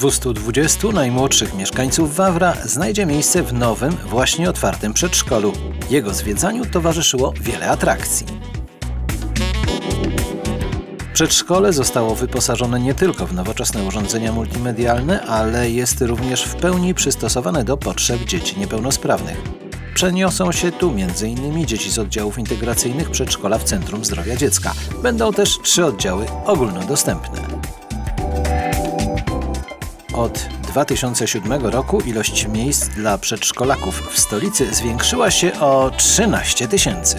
220 najmłodszych mieszkańców Wawra znajdzie miejsce w nowym, właśnie otwartym przedszkolu. Jego zwiedzaniu towarzyszyło wiele atrakcji. Przedszkole zostało wyposażone nie tylko w nowoczesne urządzenia multimedialne, ale jest również w pełni przystosowane do potrzeb dzieci niepełnosprawnych. Przeniosą się tu m.in. dzieci z oddziałów integracyjnych przedszkola w Centrum Zdrowia Dziecka. Będą też trzy oddziały ogólnodostępne. Od 2007 roku ilość miejsc dla przedszkolaków w stolicy zwiększyła się o 13 tysięcy.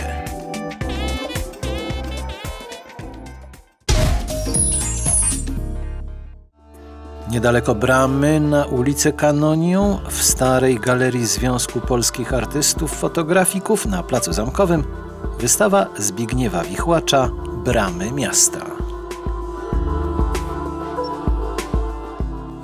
Niedaleko bramy na ulicę Kanonią w starej galerii Związku Polskich Artystów Fotografików na Placu Zamkowym wystawa Zbigniewa Wichłacza Bramy Miasta.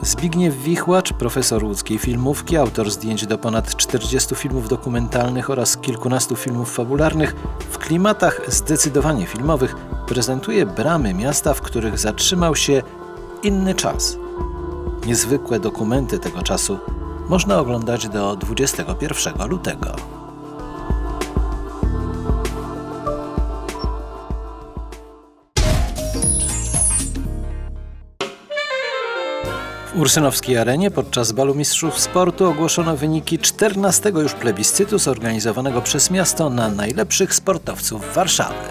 Zbigniew Wichłacz, profesor łódzkiej filmówki, autor zdjęć do ponad 40 filmów dokumentalnych oraz kilkunastu filmów fabularnych, w klimatach zdecydowanie filmowych prezentuje bramy miasta, w których zatrzymał się inny czas. Niezwykłe dokumenty tego czasu można oglądać do 21 lutego. W Ursynowskiej Arenie podczas balu mistrzów sportu ogłoszono wyniki 14 już plebiscytu zorganizowanego przez miasto na najlepszych sportowców Warszawy.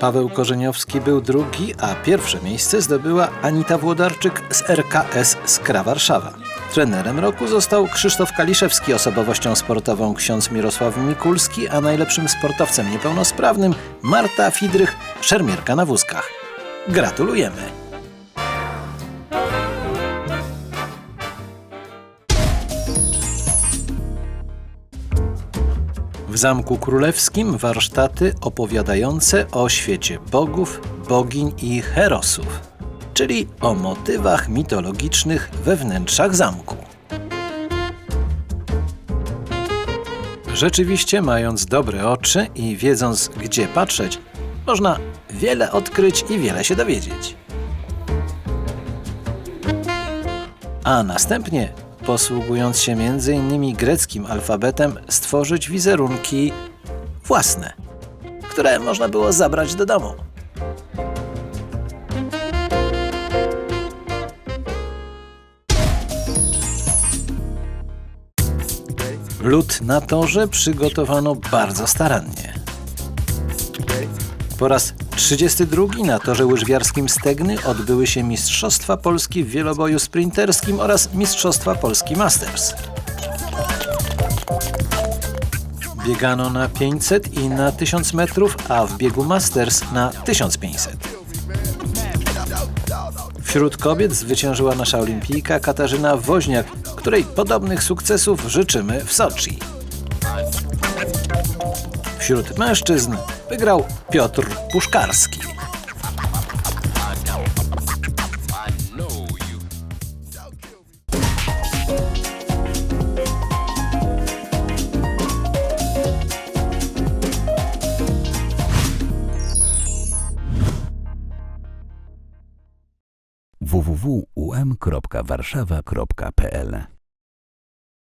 Paweł Korzeniowski był drugi, a pierwsze miejsce zdobyła Anita Włodarczyk z RKS Skra Warszawa. Trenerem roku został Krzysztof Kaliszewski, osobowością sportową ksiądz Mirosław Mikulski, a najlepszym sportowcem niepełnosprawnym Marta Fidrych, szermierka na wózkach. Gratulujemy! W Zamku Królewskim warsztaty opowiadające o świecie bogów, bogiń i herosów, czyli o motywach mitologicznych we wnętrzach zamku. Rzeczywiście, mając dobre oczy i wiedząc, gdzie patrzeć, można wiele odkryć i wiele się dowiedzieć. A następnie, posługując się m.in. greckim alfabetem, stworzyć wizerunki własne, które można było zabrać do domu. Lód na torze przygotowano bardzo starannie. Po raz 32 na torze łyżwiarskim Stegny odbyły się Mistrzostwa Polski w wieloboju sprinterskim oraz Mistrzostwa Polski Masters. Biegano na 500 i na 1000 metrów, a w biegu Masters na 1500. Wśród kobiet zwyciężyła nasza olimpijka Katarzyna Woźniak, której podobnych sukcesów życzymy w Soczi. Wśród mężczyzn wygrał Piotr Puszkarski. www.um.warszawa.pl